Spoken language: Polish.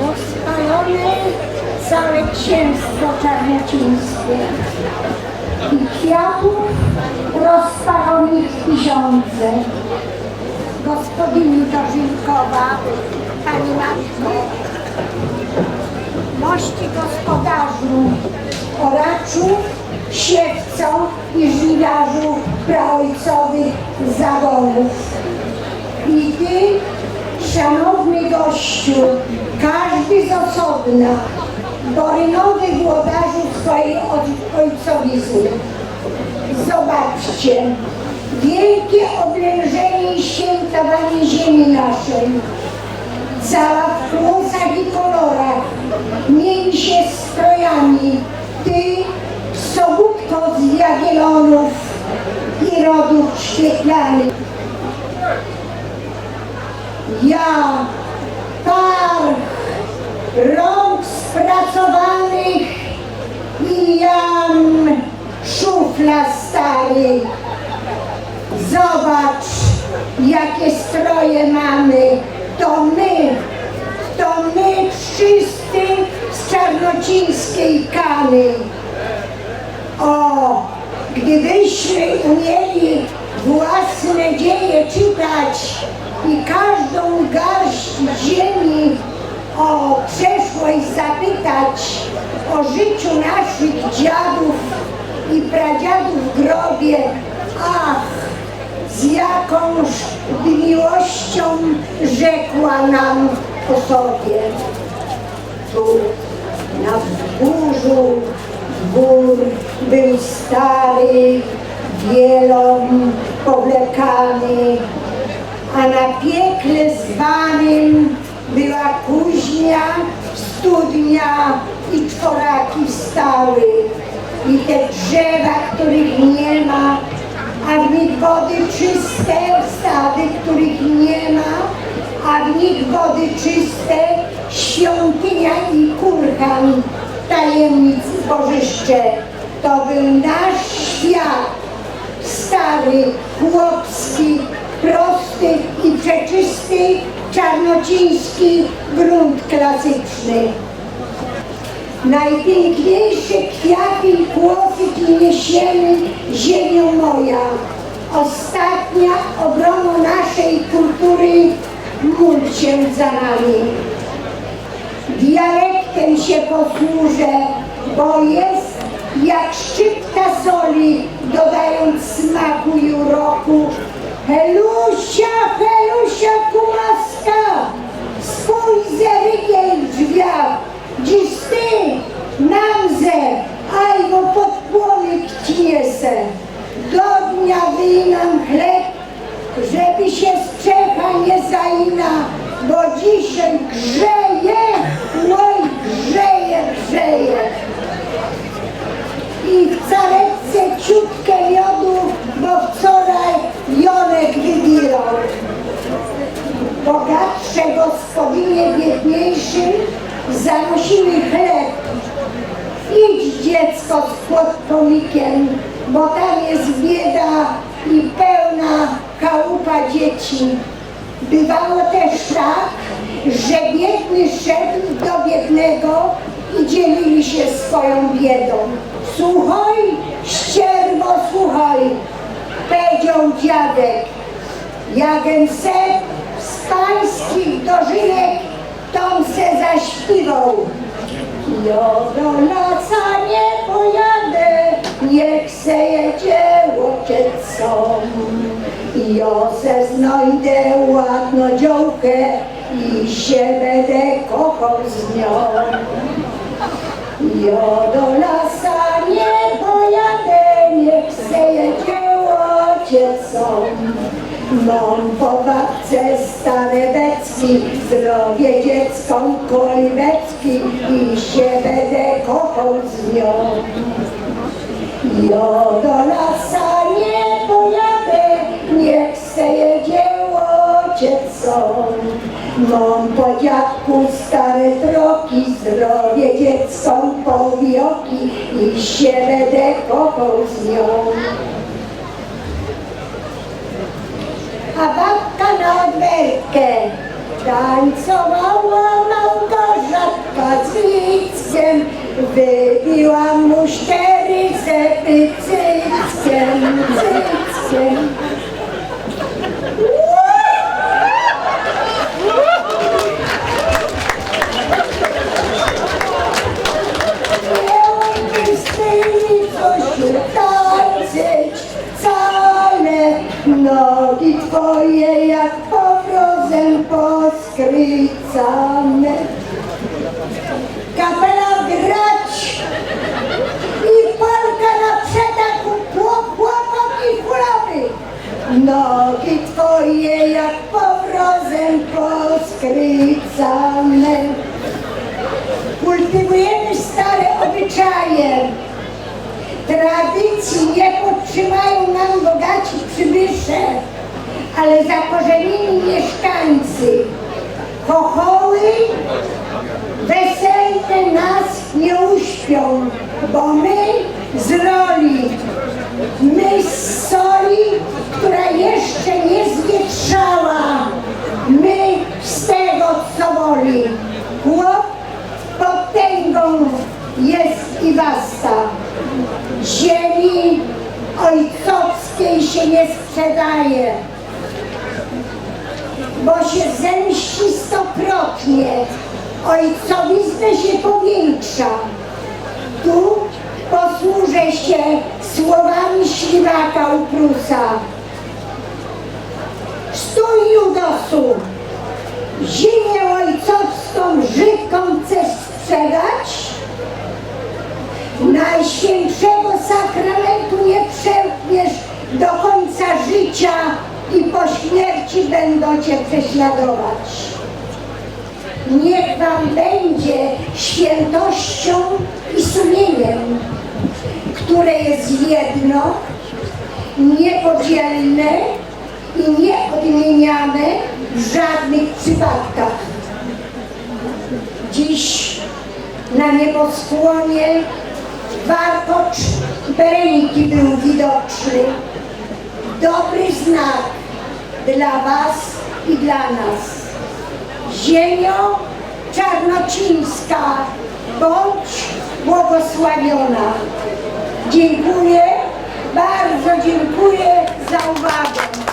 Rozpalone całe księstwo czarnocińskie i kwiatów rozpalonych tysiące. Gospodyni Dożynkowa, Pani Matko, mości gospodarzu, oraczu, siewco i żniwiarzu praojcowych zagonów. I Ty, szanowny gościu, każdy z osobna, borynowy włodarzu swojej oj- ojcowizny. Zobaczcie, wielkie oblężenie i świętowanie ziemi naszej. Cała w kłosach i kolorach, mieni się strojami, Ty, sobótko z Jagiellonów i rodów świetlanych. Ja, parch rąk spracowanych i jam szufla stary. Zobacz, jakie stroje mamy. To my, to my wszyscy z czarnocińskiej kany. O, gdybyśmy umieli własne dzieje czytać i każdą garść ziemi o przeszłość zapytać, o życiu naszych dziadów i pradziadów w grobie, ach, z jakąż miłością rzekła nam o sobie. Tu na wzgórzu gór był stary, wielom powlekany, a na piekle zwanym była kuźnia, studnia i czworaki stały. I te drzewa, których nie ma, a w nich wody czyste, sady, których nie ma, a w nich wody czyste, świątynia i kurhan, tajemnic zbożyszcze. To był nasz świat, stary, chłopski, prosty i przeczysty, czarnociński grunt klasyczny. Najpiękniejsze kwiaty i kłosy Ci niesiemy, ziemią moja. Ostatnia obroną naszej kultury módl się za nami. Dialektem się posłużę, bo jest jak szczypta soli, dodając smaku i uroku. Helusha, Helusha Kumaska, spój zerigiel drzwi, dziś ty, nam. Bogatsze gospodynie biedniejszym zanosiły chleb. Idź dziecko z płotkomikiem, bo tam jest bieda i pełna chałupa dzieci. Bywało też tak, że biedny szedł do biednego i dzielili się swoją biedą. Słuchaj, ścierwo, słuchaj, powiedział dziadek. Jagen se z pańskich dożynek tom se zaśpiwał. Do laca nie pojadę, niech se jedzie łokiecą. Jo se znajdę ładną działkę i się będę kochał z nią. Jo do lasa nie pojadę, niech se jedzie łokiecą. Mam po babce stare becki, zrobię dziecką kolibecki i się będę kochał z nią. Jo do lasa nie pojadę, niech se jedzie ociecą. Mam po dziadku stare troki, zdrowie dziecką powioki i się będę kochał z nią. A babka na werkę. Tańcowała Małgorzatka z Wickiem, wybiła poskrycane. Kapela grać i polka na chłop, chłopak i kulawy. Nogi twoje jak powrozem poskrycane. Kultywujemy stare obyczaje. Tradycji nie podtrzymają nam bogaci przybysze, ale zakorzenieni mieszkańcy. Chochoły weselne nas nie uśpią, bo my z roli, my z soli, która jeszcze nie zwietrzała, my z tego co woli. Chłop potęgą jest i basta. Ziemi ojcowskiej się nie sprzedaje, bo się zemści stokrotnie, ojcowiznę się powiększa. Tu posłużę się słowami śliwaka u Prusa. Stój, Judosu! Ziemię ojcowską Żydkom chcesz sprzedać? Najświętszego sakramentu nie przełkniesz do końca życia i po śmierci będą cię prześladować. Niech wam będzie świętością i sumieniem, które jest jedno, niepodzielne i nieodmieniane w żadnych przypadkach. Dziś na nieboskłonie warkocz Bereniki był widoczny. Dobry znak dla Was i dla nas. Ziemio czarnocińska, bądź błogosławiona. Dziękuję, bardzo dziękuję za uwagę.